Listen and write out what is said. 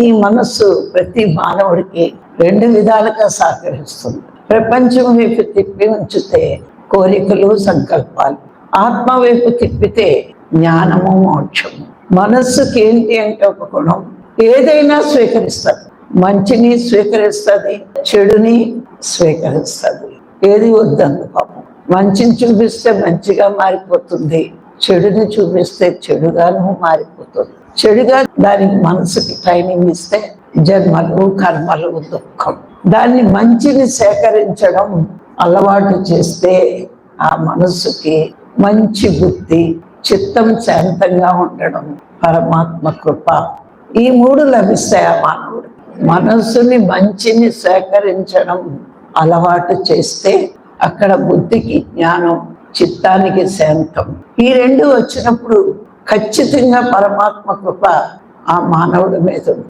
ఈ మనస్సు ప్రతి మానవుడికి రెండు విధాలుగా సహకరిస్తుంది. ప్రపంచం వైపు తిప్పి ఉంచితే కోరికలు సంకల్పాలు. ఆత్మ వైపు తిప్పితే జ్ఞానము మోక్షము. మనస్సుకి ఏంటి అంటే ఒక గుణం? ఏదైనా స్వీకరిస్తుంది. మంచిని స్వీకరిస్తుంది చెడుని స్వీకరిస్తుంది. ఏది వద్దంది పాపం. మంచిని చూపిస్తే మంచిగా మారిపోతుంది చెడుని చూపిస్తే చెడుగాను మారిపోతుంది చెడుగా దానికి మనసుకి ట్రైనింగ్ ఇస్తే జన్మలు కర్మలు దుఃఖం. దాన్ని మంచిని సేకరించడం అలవాటు చేస్తే ఆ మనసుకి మంచి బుద్ధి చిత్తం శాంతంగా ఉండడం పరమాత్మ కృప. ఈ మూడు లభిస్తాయి ఆ మానవుడు. మనస్సుని మంచిని సేకరించడం అలవాటు చేస్తే అక్కడ బుద్ధికి జ్ఞానం చిత్తానికి శాంతం. ఈ రెండు వచ్చినప్పుడు ఖచ్చితంగా పరమాత్మ కృప ఆ మానవుడి మీద